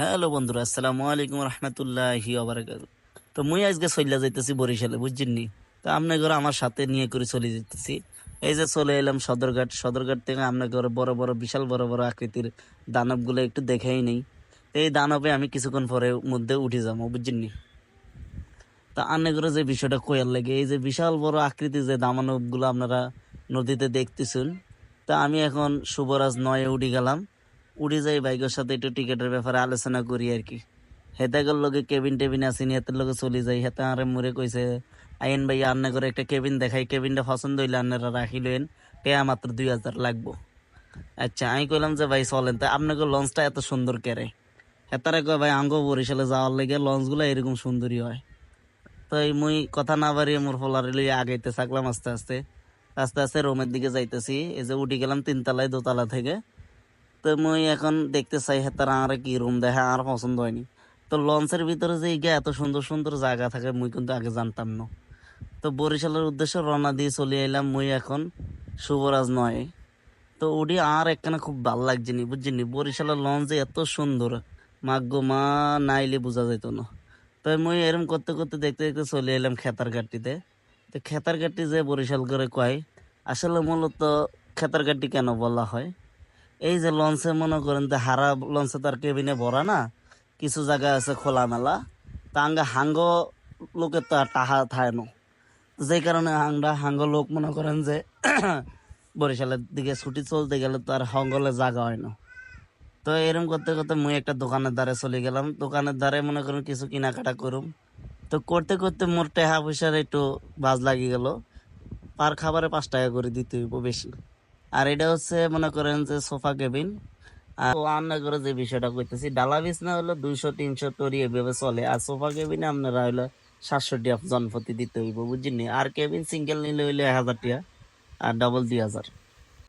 Hello বন্ধুরা, আসসালামু আলাইকুম রহমতুল্লাহি আবরাকাত তো মুই আজকে চলে যাইতেছি বরিশালে বুঝছেন নি তো আপনার ঘরে আমার সাথে নিয়ে করে চলে যেতেছি এই যে চলে এলাম সদরঘাট সদরঘাট থেকে আপনার ঘরে বড় বড়, বিশাল বড় বড় আকৃতির দানবগুলো একটু দেখেই নেই। এই দানবে আমি কিছুক্ষণ পরে মধ্যে উঠে যাব বুঝছেন নি তা আন্নে করে যে বিষয়টা কয়ার লাগে, এই যে বিশাল বড় আকৃতির যে দামানবগুলো আপনারা নদীতে দেখতেছেন, তা আমি এখন শুভরাজ নয়ে উঠে গেলাম। উড়ে যাই বাইকের সাথে একটু টিকিটের ব্যাপারে আলোচনা করি আর কি। হেতাগের লগে কেবিন টেবিন আসিনি হেতের লগে চলে যাই। হেতা আরে মুরে কইছে আইন ভাই আন্না করে একটা কেবিন দেখাই। কেবিনটা পছন্দ হইলে আন্নারা রাখি রাখিলেন টেয়া মাত্র দুই হাজার লাগবো। আচ্ছা আমি কইলাম যে, ভাই, চলেন। তো আপনাকে লঞ্চটা এত সুন্দর কেরে হেতারে কয়, ভাই, আঙ্গ বরিশালে যাওয়ার লেগে লঞ্চগুলো এরকম সুন্দরই হয়। তো এই মুই কথা না বাড়িয়ে মোর ফলার লইয়া আগাইতে থাকলাম আস্তে আস্তে। আস্তে আস্তে রোমের দিকে যাইতেছি। এই যে উঠে গেলাম তিনতলায় দোতলা থেকে। তো মুই এখন দেখতে চাই হ্যাঁ তারা আর কি রুম দেখে আর পছন্দ হয়নি। তো লঞ্চের ভিতরে যে ইগা এত সুন্দর সুন্দর জায়গা থাকে, মুই কিন্তু আগে জানতাম না। তো বরিশালের উদ্দেশ্যে রওনা দিয়ে চলে এলাম মুই এখন শুভরাজ নয়। তো ওটি আর একখানে খুব ভালো লাগছে নি, বুঝছিনি বরিশালের লঞ্চ যে এত সুন্দর মাগ্য মা, নাইলে বোঝা যেত না। তো মুই এরম করতে করতে দেখতে দেখতে চলে এলাম খেতার ঘাটটিতে। তো খেতার ঘাটটি যে বরিশাল করে কয়, আসলে মূলত খেতার ঘাটটি কেন বলা হয়? এই যে লঞ্চে মনে করেন যে হারা লঞ্চে তার কেবিনে ভরা না, কিছু জায়গা আছে খোলামেলা। তা আঙ্গা হাঙ্গ লোকের তো আর টাহা থায় না। যে কারণে আমরা হাঙ্গ লোক মনে করেন যে বরিশালের দিকে ছুটি চলতে গেলে তো আর হঙ্গলে জায়গা হয় না। তো এরকম করতে করতে মুই একটা দোকানের দ্বারে চলে গেলাম। দোকানের দ্বারে মনে করেন কিছু কেনাকাটা করুম। তো করতে করতে মোর টেহা পয়সার একটু বাজ লাগি গেল। পার খাবারে পাঁচ টাকা করে দিতে হইব বেশি। আর এটা হচ্ছে মনে করেন যে সোফা কেবিন। রান্না করে যে বিষয়টা করতেছি ডালা বিছনা হলো দুইশো, তিনশো এভাবে চলে, আর সোফা কেবিনে আপনারা দিতে হইব আর কেবিন সিঙ্গেল নিলে হইলে এক হাজার টিয়া, আর ডাবল দুই হাজার।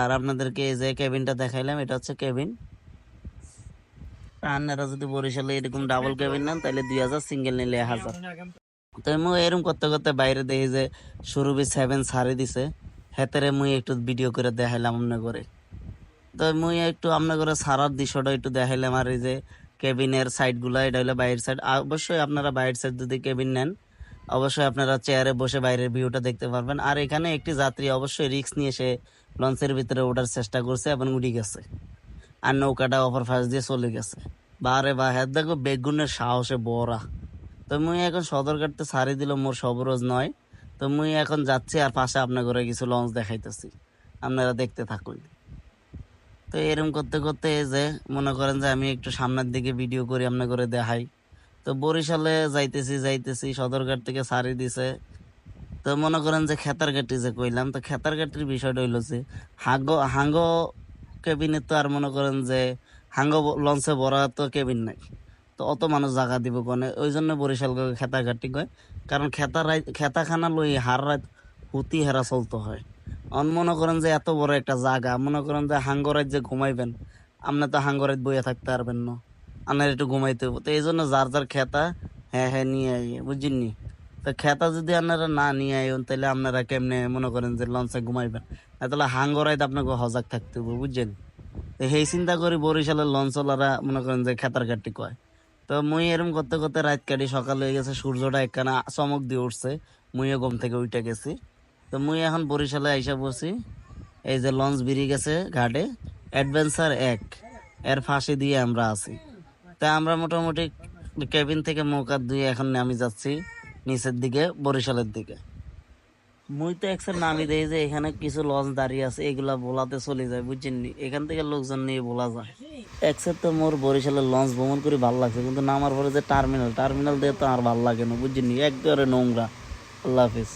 আর আপনাদেরকে এই যে কেবিনটা দেখাইলাম, এটা হচ্ছে কেবিন। আপনারা যদি বরিশালে এরকম ডাবল কেবিন নেন, তাহলে দুই হাজার, সিঙ্গেল নিলে এক হাজার। তো এরকম করতে করতে বাইরে দেখি যে সুরভি সেভেন সারি দিছে। হেতেরে মুই একটু ভিডিও করে দেখাইলাম আমনে করে তো মুই একটু আমনে করে সারার দৃশ্যটা একটু দেখাইলাম আর এই যে কেবিনের সাইডগুলো এটা হলো বাইরের সাইড অবশ্যই আপনারা বাইরের সাইড যদি কেবিন নেন, অবশ্যই আপনারা চেয়ারে বসে বাইরের ভিউটা দেখতে পারবেন। আর এখানে একটি যাত্রী অবশ্যই রিক্স নিয়ে সে লঞ্চের ভিতরে ওঠার চেষ্টা করছে এবং উঠে গেছে। আর নৌকাটা অপর ফাঁস দিয়ে চলে গেছে। বারে বা হ্যাঁ দেখো বেগুনের সাহসে বড়া তো মুই এখন সদরঘাটতে সারি দিল, মোর সবরোজ নয়। তো মুই এখন যাচ্ছি আর পাশে আপনার ঘরে কিছু লঞ্চ দেখাইতেছি। আপনারা দেখতে থাকুন। তো এরকম করতে করতে যে মনে করেন যে আমি একটু সামনের দিকে ভিডিও করি, আপনার ঘরে দেখাই। তো বরিশালে যাইতেছি যাইতেছি, সদরঘাট থেকে সারি দিছে। তো মনে করেন যে খেতার ঘাটি যে কইলাম, তো খেতার ঘাটির বিষয়টা হইল যে হাঙ্গ হাঙ্গ কেবিনে তো আর মনে করেন যে হাঙ্গ লঞ্চে ভরা তো কেবিন নাই। তো অত মানুষ জায়গা দিব কোনে? ওই জন্য বরিশাল খেতা ঘাটি কয়। কারণ খেতা রাত খেতাখানা লই হার রাত হুতি হেরা চলতে হয়। অন মনে করেন যে এত বড় একটা জায়গা মনে করেন যে হাঙ্গরাত যে ঘুমাইবেন আপনি তো হাঙ্গরাত বইয়া থাকতে পারবেন না আপনার একটু ঘুমাইতে হবে তো এই জন্য যার যার খেতা হ্যাঁ হ্যাঁ নিয়ে আইয়ে বুঝিনি তো খেতা যদি আপনারা না নিয়ে আইন তাহলে আপনারা কেমনে মনে করেন যে লঞ্চে ঘুমাইবেন? তাহলে হাঙ্গরাইতে আপনাকে হজাক থাকতে হবে বুঝছেন? সেই চিন্তা করি বরিশালের লঞ্চওয়ালারা মনে করেন যে খেতার কাটি কয়। তো মুই এরম করতে করতে রাত কাটি, সকাল হয়ে গেছে, সূর্যটা একখানা চমক দিয়ে উঠছে। মুইও ঘুম থেকে উঠে গেছি। তো মুই এখন বরিশালে আইসা বসি এই যে লঞ্চ বেরিয়ে গেছে ঘাটে, অ্যাডভেঞ্চার এক। এর ফাঁসি দিয়ে আমরা আছি। তা আমরা মোটামুটি কেবিন থেকে মৌকার দিয়ে এখন নামি যাচ্ছি, নিচের দিকে, বরিশালের দিকে। মুই তো একসার নামি দেই যে এখানে কিছু লঞ্চ দাঁড়িয়ে আছে, এগুলা বোলাতে চলে যায় বুঝছেন? এখান থেকে লোকজন নিয়ে বলা যায় একসার তো মোর বরিশালের লঞ্চ ভ্রমণ করে ভালো লাগছে, কিন্তু নামার পরে যে টার্মিনাল টার্মিনাল দিয়ে তো আর ভালো লাগে না বুঝছেন? একবারে নোংরা আল্লাহ হাফিজ